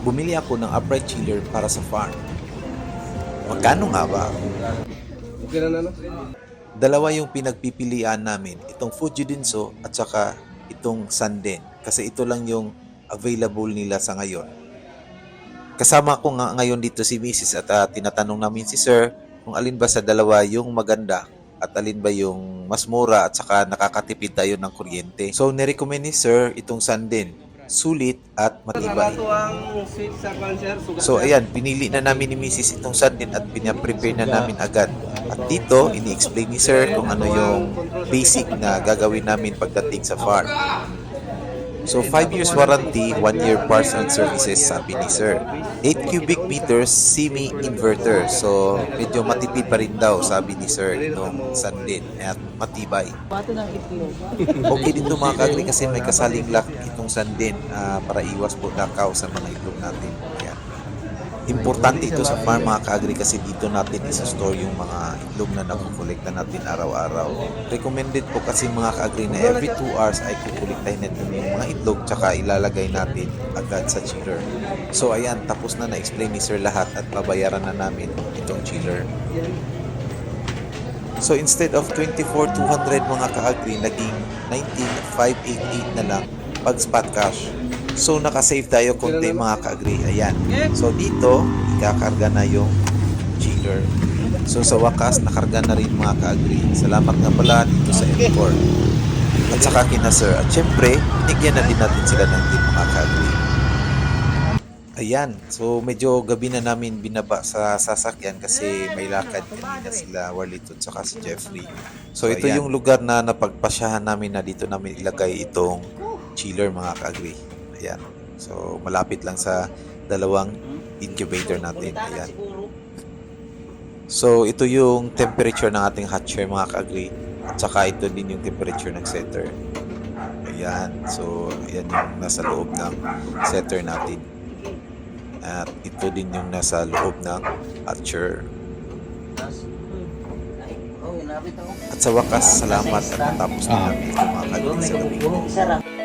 bumili ako ng upright chiller para sa farm. Magkano nga ba? Okay na na, no? Dalawa yung pinagpipilian namin, itong Fujidinso at saka itong Sanden. Kasi ito lang yung available nila sa ngayon. Kasama ko nga ngayon dito si Mrs. at ah, tinatanong namin si Sir kung alin ba sa dalawa yung maganda at alin ba yung mas mura at saka nakakatipid tayo ng kuryente. So, nirecommend ni Sir itong Sanden. Sulit at matibay. So ayan, pinili na namin ni Mrs. itong sardine at pinaprepare na namin agad. At dito, ini-explain ni Sir kung ano yung basic na gagawin namin pagdating sa farm. So 5 years warranty, 1 year parts and services sabi ni Sir. 8 cubic meters semi-inverter. So medyo matipid pa rin daw sabi ni Sir itong sardine at matibay. Okay din ito mga kaagri kasi may kasaling lock itong sandin ah, para iwas po nakaw sa mga itlog natin. Ayan. Importante ito sa farm mga kaagri kasi dito natin isa-store yung mga itlog na nakukolekta natin araw-araw. Recommended po kasi mga kaagri na every 2 hours ay kukolektahin natin yung mga itlog tsaka ilalagay natin agad sa chiller. So ayan, tapos na na-explain ni Sir lahat at babayaran na namin itong chiller. So instead of 24,200 mga ka-agree, naging 19,588 na lang pag spot cash. So nakasave tayo konti mga ka-agree. Ayan. So dito, ikakarga na yung chiller. So sa wakas, nakarga na rin mga ka-agree. Salamat nga pala dito sa M4. At saka kina sir. At syempre, binigyan na din natin sila ng tip mga ka-agree. Ayan, so medyo gabi na namin binaba sa sasakyan kasi may lakad kanina sila Warlito at saka si Jeffrey. So ito yung lugar na napagpasyahan namin na dito namin ilagay itong chiller mga ka-agree. Ayan, so malapit lang sa dalawang incubator natin. Ayan. So ito yung temperature ng ating hot chair mga ka-agree. At saka ito din yung temperature ng setter. Ayan, so ayan yung nasa loob ng setter natin. At ito din yung nasa loob ng hatcher. Oh. At sa wakas, salamat at natapos na namin ito mga kalingin sa gabi. Sarap.